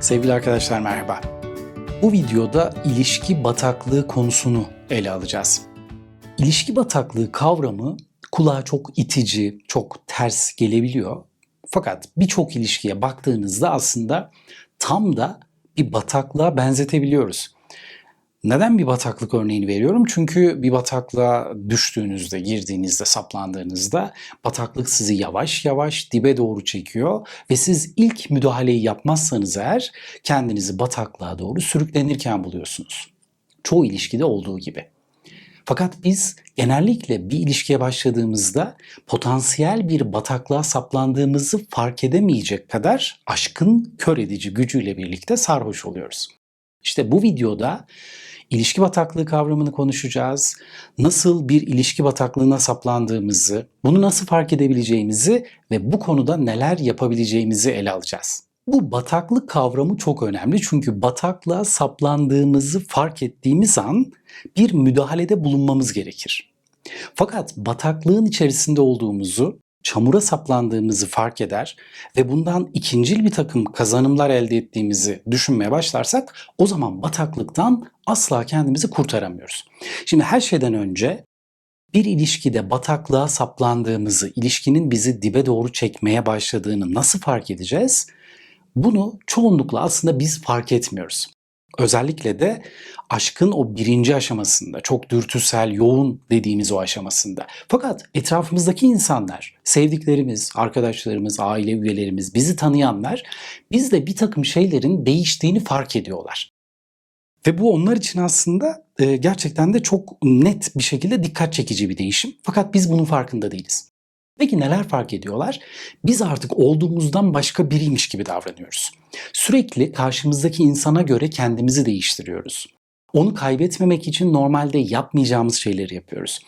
Sevgili arkadaşlar merhaba. Bu videoda ilişki bataklığı konusunu ele alacağız. İlişki bataklığı kavramı kulağa çok itici, çok ters gelebiliyor. Fakat birçok ilişkiye baktığınızda aslında tam da bir bataklığa benzetebiliyoruz. Neden bir bataklık örneğini veriyorum? Çünkü bir bataklığa düştüğünüzde, girdiğinizde, saplandığınızda bataklık sizi yavaş yavaş dibe doğru çekiyor ve siz ilk müdahaleyi yapmazsanız eğer kendinizi bataklığa doğru sürüklenirken buluyorsunuz. Çoğu ilişkide olduğu gibi. Fakat biz genellikle bir ilişkiye başladığımızda potansiyel bir bataklığa saplandığımızı fark edemeyecek kadar aşkın kör edici gücüyle birlikte sarhoş oluyoruz. İşte bu videoda ilişki bataklığı kavramını konuşacağız. Nasıl bir ilişki bataklığına saplandığımızı, bunu nasıl fark edebileceğimizi ve bu konuda neler yapabileceğimizi ele alacağız. Bu bataklık kavramı çok önemli çünkü bataklığa saplandığımızı fark ettiğimiz an bir müdahalede bulunmamız gerekir. Fakat bataklığın içerisinde olduğumuzu, çamura saplandığımızı fark eder ve bundan ikincil bir takım kazanımlar elde ettiğimizi düşünmeye başlarsak o zaman bataklıktan asla kendimizi kurtaramıyoruz. Şimdi her şeyden önce bir ilişkide bataklığa saplandığımızı, ilişkinin bizi dibe doğru çekmeye başladığını nasıl fark edeceğiz? Bunu çoğunlukla aslında biz fark etmiyoruz. Özellikle de aşkın o birinci aşamasında, çok dürtüsel, yoğun dediğimiz o aşamasında. Fakat etrafımızdaki insanlar, sevdiklerimiz, arkadaşlarımız, aile üyelerimiz, bizi tanıyanlar bizde bir takım şeylerin değiştiğini fark ediyorlar. Ve bu onlar için aslında e, gerçekten de çok net bir şekilde dikkat çekici bir değişim. Fakat biz bunun farkında değiliz. Peki neler fark ediyorlar? Biz artık olduğumuzdan başka biriymiş gibi davranıyoruz. Sürekli karşımızdaki insana göre kendimizi değiştiriyoruz. Onu kaybetmemek için normalde yapmayacağımız şeyleri yapıyoruz.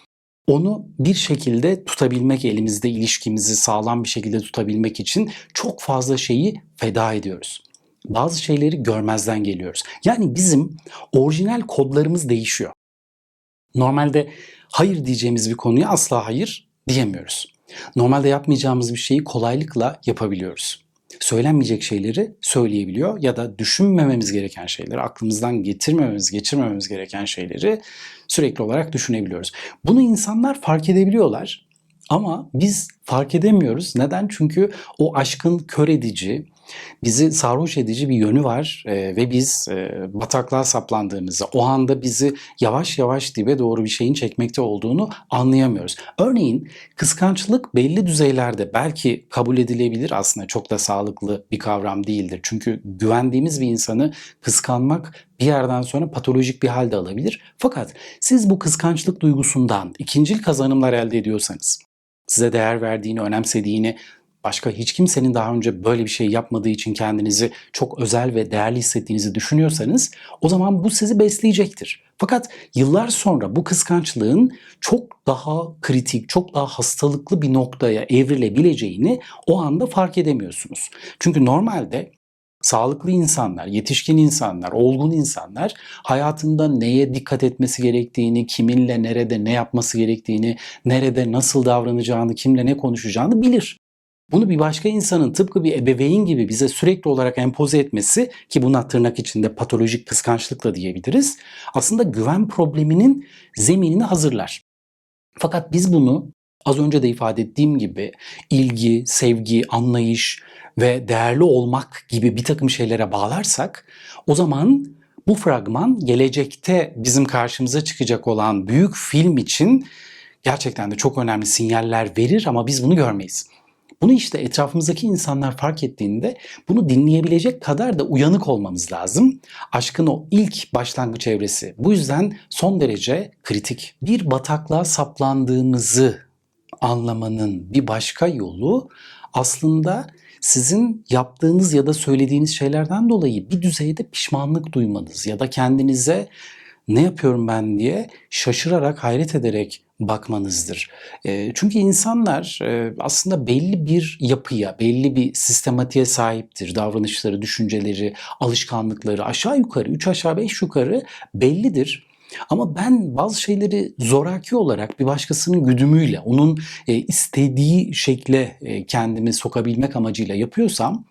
Onu bir şekilde tutabilmek, elimizde ilişkimizi sağlam bir şekilde tutabilmek için çok fazla şeyi feda ediyoruz. Bazı şeyleri görmezden geliyoruz. Yani bizim orijinal kodlarımız değişiyor. Normalde hayır diyeceğimiz bir konuya asla hayır diyemiyoruz. Normalde yapmayacağımız bir şeyi kolaylıkla yapabiliyoruz. Söylenmeyecek şeyleri söyleyebiliyor ya da düşünmememiz gereken şeyleri, aklımızdan getirmememiz, geçirmememiz gereken şeyleri sürekli olarak düşünebiliyoruz. Bunu insanlar fark edebiliyorlar ama biz fark edemiyoruz. Neden? Çünkü o aşkın kör edici, bizi sarhoş edici bir yönü var e, ve biz e, bataklığa saplandığımızda o anda bizi yavaş yavaş dibe doğru bir şeyin çekmekte olduğunu anlayamıyoruz. Örneğin kıskançlık belli düzeylerde belki kabul edilebilir aslında çok da sağlıklı bir kavram değildir. Çünkü güvendiğimiz bir insanı kıskanmak bir yerden sonra patolojik bir halde alabilir. Fakat siz bu kıskançlık duygusundan ikincil kazanımlar elde ediyorsanız, size değer verdiğini, önemsediğini, başka hiç kimsenin daha önce böyle bir şey yapmadığı için kendinizi çok özel ve değerli hissettiğinizi düşünüyorsanız o zaman bu sizi besleyecektir. Fakat yıllar sonra bu kıskançlığın çok daha kritik, çok daha hastalıklı bir noktaya evrilebileceğini o anda fark edemiyorsunuz. Çünkü normalde sağlıklı insanlar, yetişkin insanlar, olgun insanlar hayatında neye dikkat etmesi gerektiğini, kiminle nerede ne yapması gerektiğini, nerede nasıl davranacağını, kimle ne konuşacağını bilir. Bunu bir başka insanın tıpkı bir ebeveyn gibi bize sürekli olarak empoze etmesi ki buna tırnak içinde patolojik kıskançlıkla diyebiliriz. Aslında güven probleminin zeminini hazırlar. Fakat biz bunu az önce de ifade ettiğim gibi ilgi, sevgi, anlayış ve değerli olmak gibi bir takım şeylere bağlarsak o zaman bu fragman gelecekte bizim karşımıza çıkacak olan büyük film için gerçekten de çok önemli sinyaller verir ama biz bunu görmeyiz. Bunu işte etrafımızdaki insanlar fark ettiğinde bunu dinleyebilecek kadar da uyanık olmamız lazım. Aşkın o ilk başlangıç evresi. Bu yüzden son derece kritik. Bir bataklığa saplandığımızı anlamanın bir başka yolu aslında sizin yaptığınız ya da söylediğiniz şeylerden dolayı bir düzeyde pişmanlık duymanız ya da kendinize ne yapıyorum ben diye şaşırarak, hayret ederek bakmanızdır. çünkü insanlar aslında belli bir yapıya, belli bir sistematiğe sahiptir. Davranışları, düşünceleri, alışkanlıkları aşağı yukarı, üç aşağı beş yukarı bellidir. Ama ben bazı şeyleri zoraki olarak bir başkasının güdümüyle, onun istediği şekle kendimi sokabilmek amacıyla yapıyorsam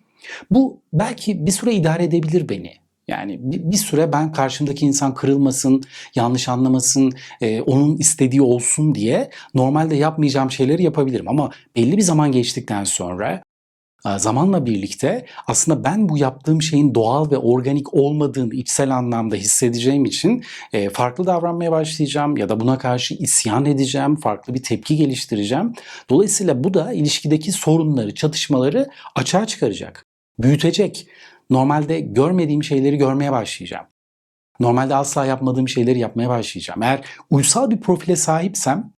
Bu belki bir süre idare edebilir beni. Yani bir, süre ben karşımdaki insan kırılmasın, yanlış anlamasın, e, onun istediği olsun diye normalde yapmayacağım şeyleri yapabilirim. Ama belli bir zaman geçtikten sonra e, zamanla birlikte aslında ben bu yaptığım şeyin doğal ve organik olmadığını içsel anlamda hissedeceğim için e, farklı davranmaya başlayacağım ya da buna karşı isyan edeceğim, farklı bir tepki geliştireceğim. Dolayısıyla bu da ilişkideki sorunları, çatışmaları açığa çıkaracak, büyütecek. Normalde görmediğim şeyleri görmeye başlayacağım. Normalde asla yapmadığım şeyleri yapmaya başlayacağım. Eğer uysal bir profile sahipsem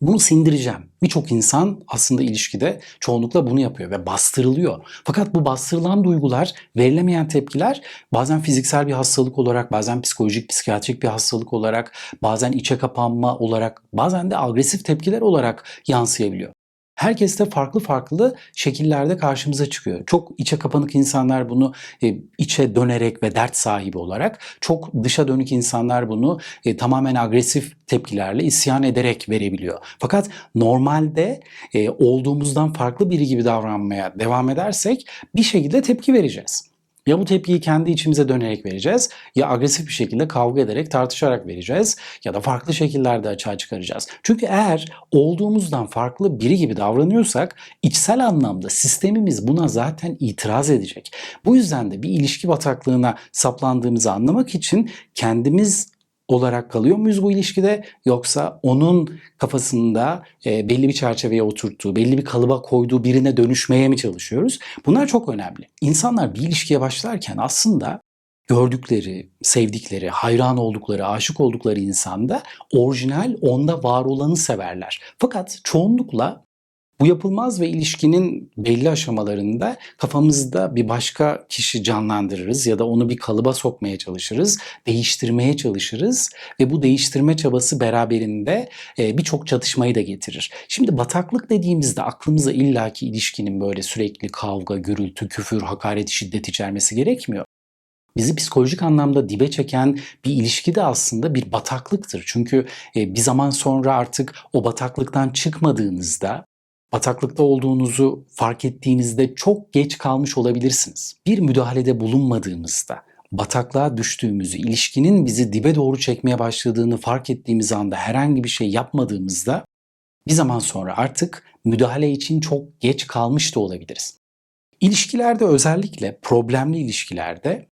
bunu sindireceğim. Birçok insan aslında ilişkide çoğunlukla bunu yapıyor ve bastırılıyor. Fakat bu bastırılan duygular, verilemeyen tepkiler bazen fiziksel bir hastalık olarak, bazen psikolojik, psikiyatrik bir hastalık olarak, bazen içe kapanma olarak, bazen de agresif tepkiler olarak yansıyabiliyor. Herkes de farklı farklı şekillerde karşımıza çıkıyor. Çok içe kapanık insanlar bunu e, içe dönerek ve dert sahibi olarak, çok dışa dönük insanlar bunu e, tamamen agresif tepkilerle isyan ederek verebiliyor. Fakat normalde e, olduğumuzdan farklı biri gibi davranmaya devam edersek bir şekilde tepki vereceğiz. Ya bu tepkiyi kendi içimize dönerek vereceğiz ya agresif bir şekilde kavga ederek tartışarak vereceğiz ya da farklı şekillerde açığa çıkaracağız. Çünkü eğer olduğumuzdan farklı biri gibi davranıyorsak içsel anlamda sistemimiz buna zaten itiraz edecek. Bu yüzden de bir ilişki bataklığına saplandığımızı anlamak için kendimiz olarak kalıyor muyuz bu ilişkide yoksa onun kafasında e, belli bir çerçeveye oturttuğu, belli bir kalıba koyduğu birine dönüşmeye mi çalışıyoruz? Bunlar çok önemli. İnsanlar bir ilişkiye başlarken aslında gördükleri, sevdikleri, hayran oldukları, aşık oldukları insanda orijinal, onda var olanı severler. Fakat çoğunlukla bu yapılmaz ve ilişkinin belli aşamalarında kafamızda bir başka kişi canlandırırız ya da onu bir kalıba sokmaya çalışırız, değiştirmeye çalışırız ve bu değiştirme çabası beraberinde e, birçok çatışmayı da getirir. Şimdi bataklık dediğimizde aklımıza illaki ilişkinin böyle sürekli kavga, gürültü, küfür, hakaret, şiddet içermesi gerekmiyor bizi psikolojik anlamda dibe çeken bir ilişki de aslında bir bataklıktır. Çünkü e, bir zaman sonra artık o bataklıktan çıkmadığınızda bataklıkta olduğunuzu fark ettiğinizde çok geç kalmış olabilirsiniz. Bir müdahalede bulunmadığımızda, bataklığa düştüğümüzü, ilişkinin bizi dibe doğru çekmeye başladığını fark ettiğimiz anda herhangi bir şey yapmadığımızda bir zaman sonra artık müdahale için çok geç kalmış da olabiliriz. İlişkilerde özellikle problemli ilişkilerde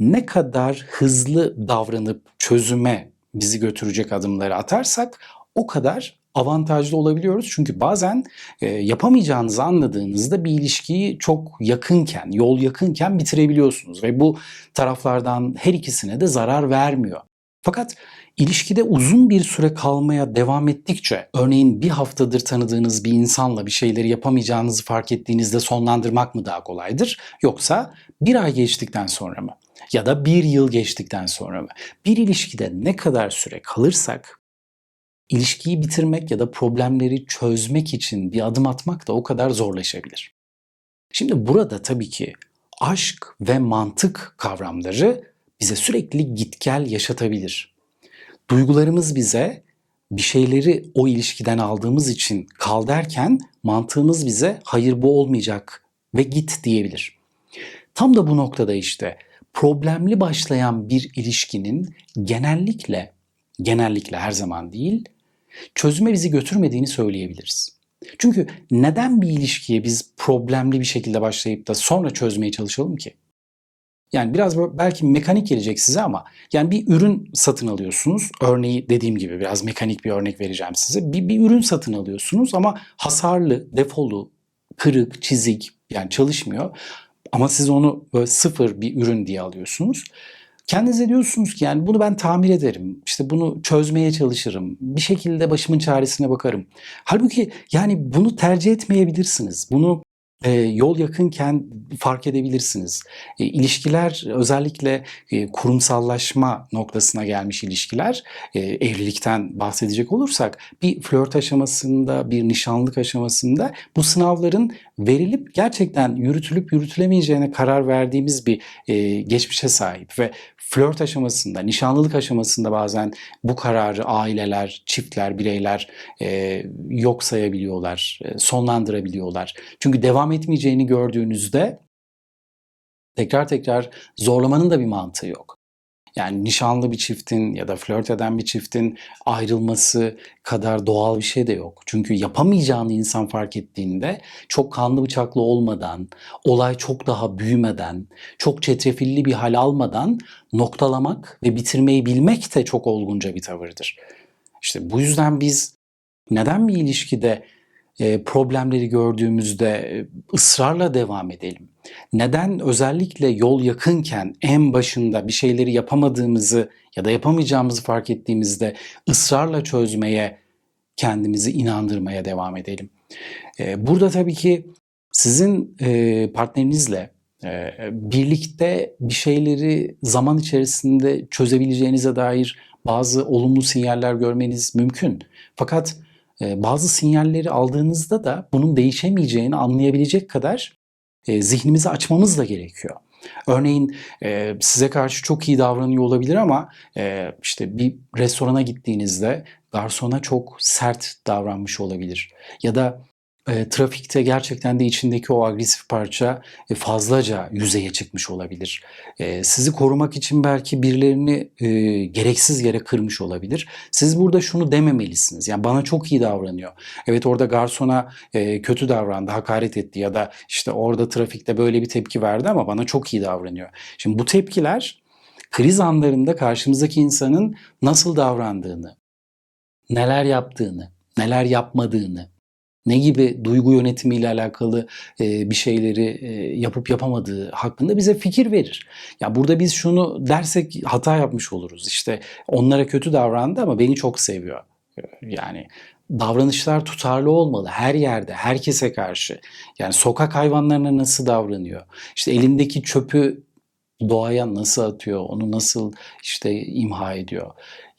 ne kadar hızlı davranıp çözüme bizi götürecek adımları atarsak o kadar avantajlı olabiliyoruz. Çünkü bazen e, yapamayacağınızı anladığınızda bir ilişkiyi çok yakınken, yol yakınken bitirebiliyorsunuz ve bu taraflardan her ikisine de zarar vermiyor. Fakat ilişkide uzun bir süre kalmaya devam ettikçe, örneğin bir haftadır tanıdığınız bir insanla bir şeyleri yapamayacağınızı fark ettiğinizde sonlandırmak mı daha kolaydır? Yoksa bir ay geçtikten sonra mı? Ya da bir yıl geçtikten sonra mı? Bir ilişkide ne kadar süre kalırsak ilişkiyi bitirmek ya da problemleri çözmek için bir adım atmak da o kadar zorlaşabilir. Şimdi burada tabii ki aşk ve mantık kavramları bize sürekli git gel yaşatabilir. Duygularımız bize bir şeyleri o ilişkiden aldığımız için kal derken mantığımız bize hayır bu olmayacak ve git diyebilir. Tam da bu noktada işte problemli başlayan bir ilişkinin genellikle genellikle her zaman değil çözüme bizi götürmediğini söyleyebiliriz. Çünkü neden bir ilişkiye biz problemli bir şekilde başlayıp da sonra çözmeye çalışalım ki? Yani biraz belki mekanik gelecek size ama yani bir ürün satın alıyorsunuz. Örneği dediğim gibi biraz mekanik bir örnek vereceğim size. Bir, bir ürün satın alıyorsunuz ama hasarlı, defolu, kırık, çizik yani çalışmıyor. Ama siz onu böyle sıfır bir ürün diye alıyorsunuz. Kendinize diyorsunuz ki yani bunu ben tamir ederim. İşte bunu çözmeye çalışırım. Bir şekilde başımın çaresine bakarım. Halbuki yani bunu tercih etmeyebilirsiniz. Bunu e, yol yakınken fark edebilirsiniz. E, ilişkiler özellikle e, kurumsallaşma noktasına gelmiş ilişkiler e, evlilikten bahsedecek olursak bir flört aşamasında bir nişanlık aşamasında bu sınavların verilip gerçekten yürütülüp yürütülemeyeceğine karar verdiğimiz bir e, geçmişe sahip ve flört aşamasında, nişanlılık aşamasında bazen bu kararı aileler, çiftler, bireyler e, yok sayabiliyorlar, e, sonlandırabiliyorlar. Çünkü devam etmeyeceğini gördüğünüzde Tekrar tekrar zorlamanın da bir mantığı yok. Yani nişanlı bir çiftin ya da flört eden bir çiftin ayrılması kadar doğal bir şey de yok. Çünkü yapamayacağını insan fark ettiğinde çok kanlı bıçaklı olmadan, olay çok daha büyümeden, çok çetrefilli bir hal almadan noktalamak ve bitirmeyi bilmek de çok olgunca bir tavırdır. İşte bu yüzden biz neden bir ilişkide problemleri gördüğümüzde e, ısrarla devam edelim? Neden özellikle yol yakınken en başında bir şeyleri yapamadığımızı ya da yapamayacağımızı fark ettiğimizde ısrarla çözmeye, kendimizi inandırmaya devam edelim? E, burada tabii ki sizin partnerinizle birlikte bir şeyleri zaman içerisinde çözebileceğinize dair bazı olumlu sinyaller görmeniz mümkün. Fakat bazı sinyalleri aldığınızda da bunun değişemeyeceğini anlayabilecek kadar e, zihnimizi açmamız da gerekiyor. Örneğin e, size karşı çok iyi davranıyor olabilir ama e, işte bir restorana gittiğinizde garsona çok sert davranmış olabilir. Ya da e, trafikte gerçekten de içindeki o agresif parça e, fazlaca yüzeye çıkmış olabilir. E, sizi korumak için belki birilerini e, gereksiz yere kırmış olabilir. Siz burada şunu dememelisiniz. Yani bana çok iyi davranıyor. Evet orada garsona e, kötü davrandı, hakaret etti ya da işte orada trafikte böyle bir tepki verdi ama bana çok iyi davranıyor. Şimdi bu tepkiler kriz anlarında karşımızdaki insanın nasıl davrandığını, neler yaptığını, neler yapmadığını, ne gibi duygu yönetimiyle alakalı e, bir şeyleri e, yapıp yapamadığı hakkında bize fikir verir. Ya burada biz şunu dersek hata yapmış oluruz. İşte onlara kötü davrandı ama beni çok seviyor. Yani davranışlar tutarlı olmalı her yerde, herkese karşı. Yani sokak hayvanlarına nasıl davranıyor? İşte elindeki çöpü doğaya nasıl atıyor, onu nasıl işte imha ediyor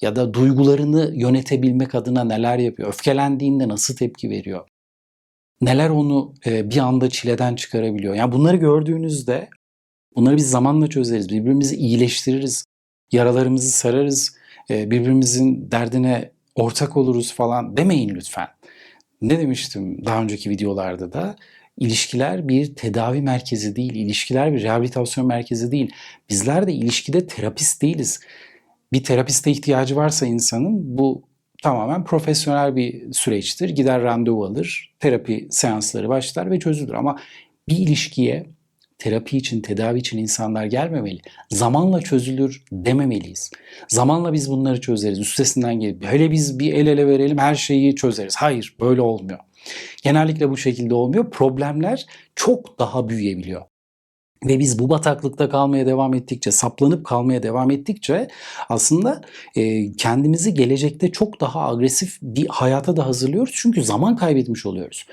ya da duygularını yönetebilmek adına neler yapıyor, öfkelendiğinde nasıl tepki veriyor neler onu e, bir anda çileden çıkarabiliyor. Yani bunları gördüğünüzde bunları biz zamanla çözeriz, birbirimizi iyileştiririz, yaralarımızı sararız, e, birbirimizin derdine ortak oluruz falan demeyin lütfen. Ne demiştim daha önceki videolarda da? İlişkiler bir tedavi merkezi değil, ilişkiler bir rehabilitasyon merkezi değil. Bizler de ilişkide terapist değiliz. Bir terapiste ihtiyacı varsa insanın bu tamamen profesyonel bir süreçtir. Gider randevu alır, terapi seansları başlar ve çözülür. Ama bir ilişkiye terapi için, tedavi için insanlar gelmemeli. Zamanla çözülür dememeliyiz. Zamanla biz bunları çözeriz. Üstesinden gelip hele biz bir el ele verelim her şeyi çözeriz. Hayır böyle olmuyor. Genellikle bu şekilde olmuyor. Problemler çok daha büyüyebiliyor. Ve biz bu bataklıkta kalmaya devam ettikçe, saplanıp kalmaya devam ettikçe aslında e, kendimizi gelecekte çok daha agresif bir hayata da hazırlıyoruz. Çünkü zaman kaybetmiş oluyoruz.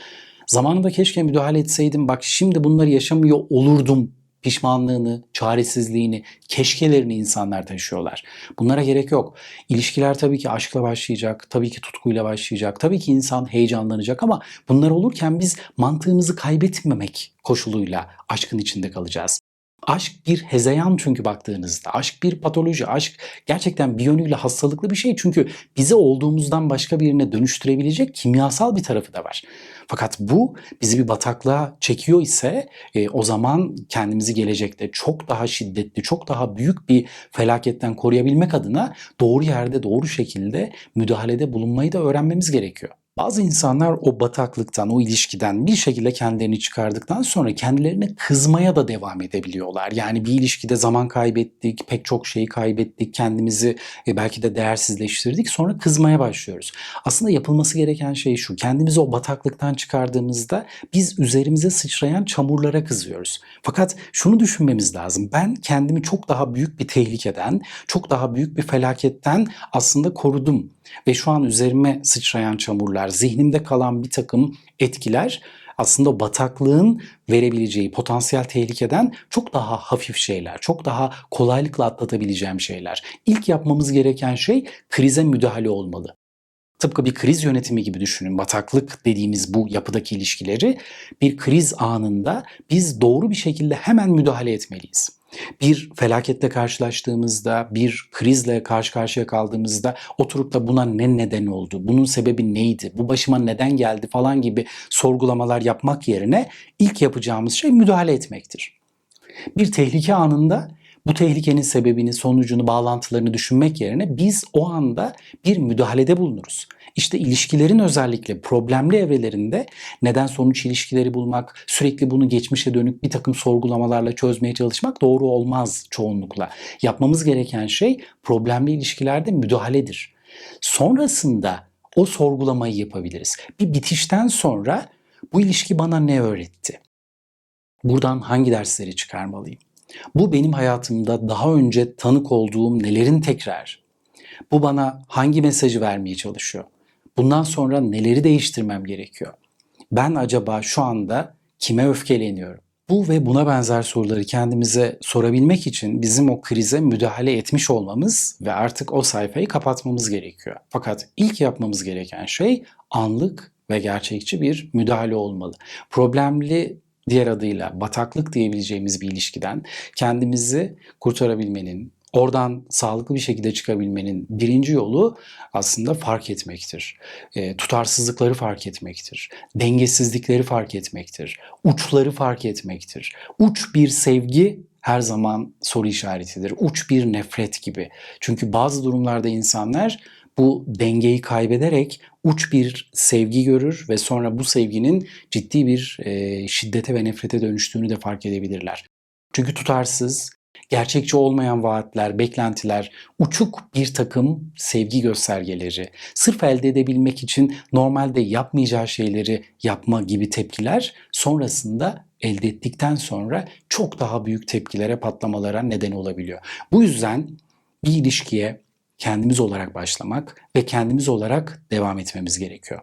Zamanında keşke müdahale etseydim, bak şimdi bunları yaşamıyor olurdum pişmanlığını, çaresizliğini, keşkelerini insanlar taşıyorlar. Bunlara gerek yok. İlişkiler tabii ki aşkla başlayacak, tabii ki tutkuyla başlayacak, tabii ki insan heyecanlanacak ama bunlar olurken biz mantığımızı kaybetmemek koşuluyla aşkın içinde kalacağız. Aşk bir hezeyan çünkü baktığınızda. Aşk bir patoloji. Aşk gerçekten bir yönüyle hastalıklı bir şey. Çünkü bizi olduğumuzdan başka birine dönüştürebilecek kimyasal bir tarafı da var. Fakat bu bizi bir bataklığa çekiyor ise e, o zaman kendimizi gelecekte çok daha şiddetli, çok daha büyük bir felaketten koruyabilmek adına doğru yerde, doğru şekilde müdahalede bulunmayı da öğrenmemiz gerekiyor. Bazı insanlar o bataklıktan, o ilişkiden bir şekilde kendilerini çıkardıktan sonra kendilerine kızmaya da devam edebiliyorlar. Yani bir ilişkide zaman kaybettik, pek çok şeyi kaybettik, kendimizi e, belki de değersizleştirdik. Sonra kızmaya başlıyoruz. Aslında yapılması gereken şey şu. Kendimizi o bataklıktan çıkardığımızda biz üzerimize sıçrayan çamurlara kızıyoruz. Fakat şunu düşünmemiz lazım. Ben kendimi çok daha büyük bir tehlikeden, çok daha büyük bir felaketten aslında korudum ve şu an üzerime sıçrayan çamurlar, zihnimde kalan bir takım etkiler aslında bataklığın verebileceği potansiyel tehlikeden çok daha hafif şeyler, çok daha kolaylıkla atlatabileceğim şeyler. İlk yapmamız gereken şey krize müdahale olmalı. Tıpkı bir kriz yönetimi gibi düşünün. Bataklık dediğimiz bu yapıdaki ilişkileri bir kriz anında biz doğru bir şekilde hemen müdahale etmeliyiz. Bir felaketle karşılaştığımızda, bir krizle karşı karşıya kaldığımızda oturup da buna ne neden oldu, bunun sebebi neydi, bu başıma neden geldi falan gibi sorgulamalar yapmak yerine ilk yapacağımız şey müdahale etmektir. Bir tehlike anında bu tehlikenin sebebini, sonucunu, bağlantılarını düşünmek yerine biz o anda bir müdahalede bulunuruz. İşte ilişkilerin özellikle problemli evrelerinde neden sonuç ilişkileri bulmak, sürekli bunu geçmişe dönük bir takım sorgulamalarla çözmeye çalışmak doğru olmaz çoğunlukla. Yapmamız gereken şey problemli ilişkilerde müdahaledir. Sonrasında o sorgulamayı yapabiliriz. Bir bitişten sonra bu ilişki bana ne öğretti? Buradan hangi dersleri çıkarmalıyım? Bu benim hayatımda daha önce tanık olduğum nelerin tekrar? Bu bana hangi mesajı vermeye çalışıyor? Bundan sonra neleri değiştirmem gerekiyor? Ben acaba şu anda kime öfkeleniyorum? Bu ve buna benzer soruları kendimize sorabilmek için bizim o krize müdahale etmiş olmamız ve artık o sayfayı kapatmamız gerekiyor. Fakat ilk yapmamız gereken şey anlık ve gerçekçi bir müdahale olmalı. Problemli diğer adıyla bataklık diyebileceğimiz bir ilişkiden kendimizi kurtarabilmenin, oradan sağlıklı bir şekilde çıkabilmenin birinci yolu aslında fark etmektir. E, tutarsızlıkları fark etmektir. Dengesizlikleri fark etmektir. Uçları fark etmektir. Uç bir sevgi her zaman soru işaretidir. Uç bir nefret gibi. Çünkü bazı durumlarda insanlar bu dengeyi kaybederek uç bir sevgi görür ve sonra bu sevginin ciddi bir e, şiddete ve nefrete dönüştüğünü de fark edebilirler. Çünkü tutarsız, gerçekçi olmayan vaatler, beklentiler, uçuk bir takım sevgi göstergeleri, sırf elde edebilmek için normalde yapmayacağı şeyleri yapma gibi tepkiler sonrasında elde ettikten sonra çok daha büyük tepkilere, patlamalara neden olabiliyor. Bu yüzden bir ilişkiye kendimiz olarak başlamak ve kendimiz olarak devam etmemiz gerekiyor.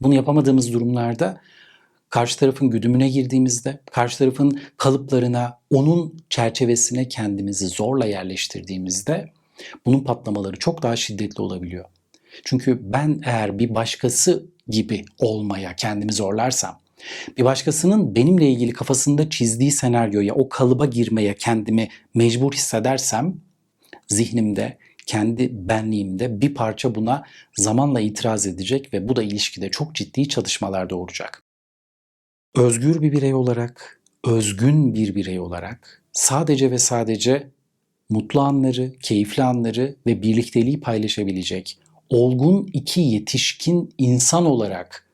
Bunu yapamadığımız durumlarda karşı tarafın güdümüne girdiğimizde, karşı tarafın kalıplarına, onun çerçevesine kendimizi zorla yerleştirdiğimizde bunun patlamaları çok daha şiddetli olabiliyor. Çünkü ben eğer bir başkası gibi olmaya kendimi zorlarsam, bir başkasının benimle ilgili kafasında çizdiği senaryoya, o kalıba girmeye kendimi mecbur hissedersem zihnimde kendi benliğimde bir parça buna zamanla itiraz edecek ve bu da ilişkide çok ciddi çatışmalar doğuracak. Özgür bir birey olarak, özgün bir birey olarak sadece ve sadece mutlu anları, keyifli anları ve birlikteliği paylaşabilecek olgun iki yetişkin insan olarak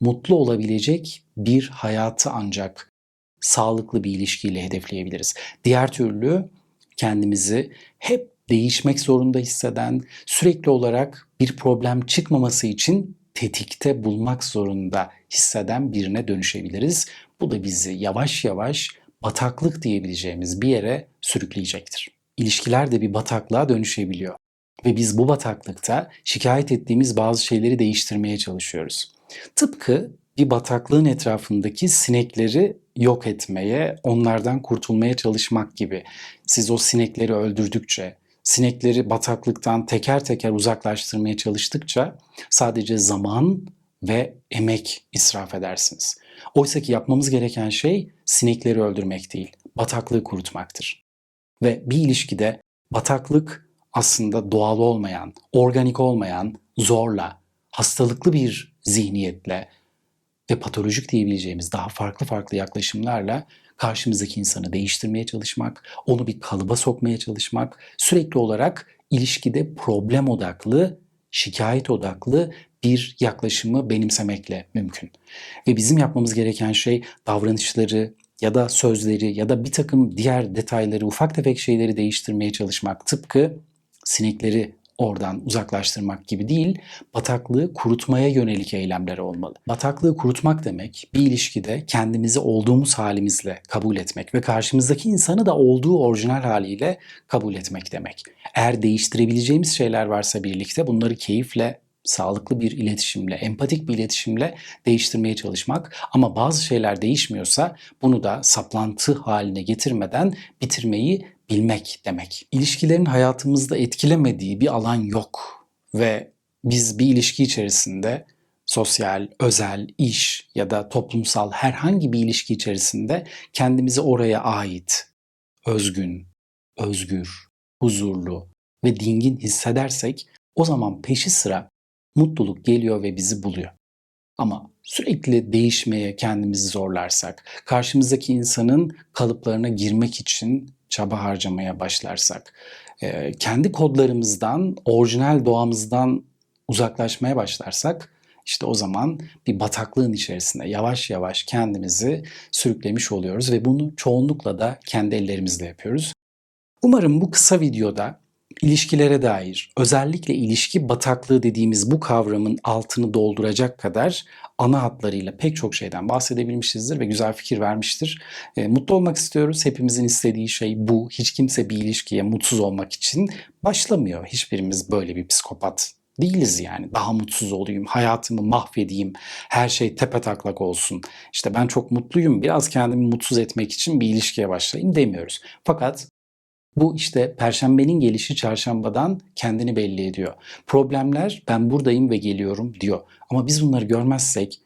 mutlu olabilecek bir hayatı ancak sağlıklı bir ilişkiyle hedefleyebiliriz. Diğer türlü kendimizi hep değişmek zorunda hisseden, sürekli olarak bir problem çıkmaması için tetikte bulmak zorunda hisseden birine dönüşebiliriz. Bu da bizi yavaş yavaş bataklık diyebileceğimiz bir yere sürükleyecektir. İlişkiler de bir bataklığa dönüşebiliyor. Ve biz bu bataklıkta şikayet ettiğimiz bazı şeyleri değiştirmeye çalışıyoruz. Tıpkı bir bataklığın etrafındaki sinekleri yok etmeye, onlardan kurtulmaya çalışmak gibi. Siz o sinekleri öldürdükçe, sinekleri bataklıktan teker teker uzaklaştırmaya çalıştıkça sadece zaman ve emek israf edersiniz. Oysa ki yapmamız gereken şey sinekleri öldürmek değil, bataklığı kurutmaktır. Ve bir ilişkide bataklık aslında doğal olmayan, organik olmayan, zorla, hastalıklı bir zihniyetle ve patolojik diyebileceğimiz daha farklı farklı yaklaşımlarla karşımızdaki insanı değiştirmeye çalışmak, onu bir kalıba sokmaya çalışmak, sürekli olarak ilişkide problem odaklı, şikayet odaklı bir yaklaşımı benimsemekle mümkün. Ve bizim yapmamız gereken şey davranışları ya da sözleri ya da bir takım diğer detayları, ufak tefek şeyleri değiştirmeye çalışmak. Tıpkı sinekleri oradan uzaklaştırmak gibi değil, bataklığı kurutmaya yönelik eylemler olmalı. Bataklığı kurutmak demek bir ilişkide kendimizi olduğumuz halimizle kabul etmek ve karşımızdaki insanı da olduğu orijinal haliyle kabul etmek demek. Eğer değiştirebileceğimiz şeyler varsa birlikte bunları keyifle sağlıklı bir iletişimle, empatik bir iletişimle değiştirmeye çalışmak ama bazı şeyler değişmiyorsa bunu da saplantı haline getirmeden bitirmeyi bilmek demek. İlişkilerin hayatımızda etkilemediği bir alan yok ve biz bir ilişki içerisinde sosyal, özel, iş ya da toplumsal herhangi bir ilişki içerisinde kendimizi oraya ait, özgün, özgür, huzurlu ve dingin hissedersek o zaman peşi sıra mutluluk geliyor ve bizi buluyor. Ama sürekli değişmeye kendimizi zorlarsak, karşımızdaki insanın kalıplarına girmek için çaba harcamaya başlarsak, e, kendi kodlarımızdan, orijinal doğamızdan uzaklaşmaya başlarsak işte o zaman bir bataklığın içerisinde yavaş yavaş kendimizi sürüklemiş oluyoruz ve bunu çoğunlukla da kendi ellerimizle yapıyoruz. Umarım bu kısa videoda ilişkilere dair özellikle ilişki bataklığı dediğimiz bu kavramın altını dolduracak kadar ana hatlarıyla pek çok şeyden bahsedebilmişizdir ve güzel fikir vermiştir. E, mutlu olmak istiyoruz. Hepimizin istediği şey bu. Hiç kimse bir ilişkiye mutsuz olmak için başlamıyor. Hiçbirimiz böyle bir psikopat değiliz yani. Daha mutsuz olayım, hayatımı mahvedeyim, her şey tepe taklak olsun. İşte ben çok mutluyum, biraz kendimi mutsuz etmek için bir ilişkiye başlayayım demiyoruz. Fakat bu işte perşembenin gelişi çarşambadan kendini belli ediyor. Problemler ben buradayım ve geliyorum diyor. Ama biz bunları görmezsek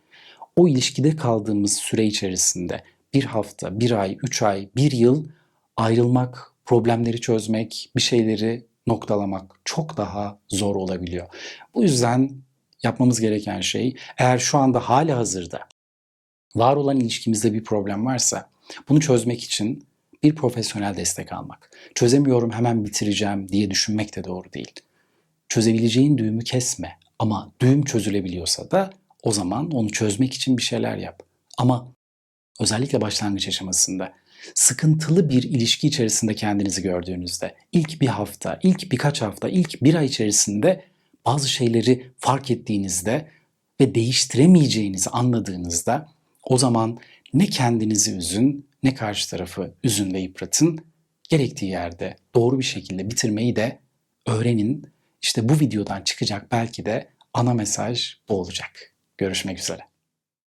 o ilişkide kaldığımız süre içerisinde bir hafta, bir ay, üç ay, bir yıl ayrılmak, problemleri çözmek, bir şeyleri noktalamak çok daha zor olabiliyor. Bu yüzden yapmamız gereken şey eğer şu anda hali hazırda var olan ilişkimizde bir problem varsa bunu çözmek için bir profesyonel destek almak. Çözemiyorum hemen bitireceğim diye düşünmek de doğru değil. Çözebileceğin düğümü kesme ama düğüm çözülebiliyorsa da o zaman onu çözmek için bir şeyler yap. Ama özellikle başlangıç aşamasında sıkıntılı bir ilişki içerisinde kendinizi gördüğünüzde ilk bir hafta, ilk birkaç hafta, ilk bir ay içerisinde bazı şeyleri fark ettiğinizde ve değiştiremeyeceğinizi anladığınızda o zaman ne kendinizi üzün ne karşı tarafı üzün ve yıpratın. Gerektiği yerde doğru bir şekilde bitirmeyi de öğrenin. İşte bu videodan çıkacak belki de ana mesaj bu olacak. Görüşmek üzere.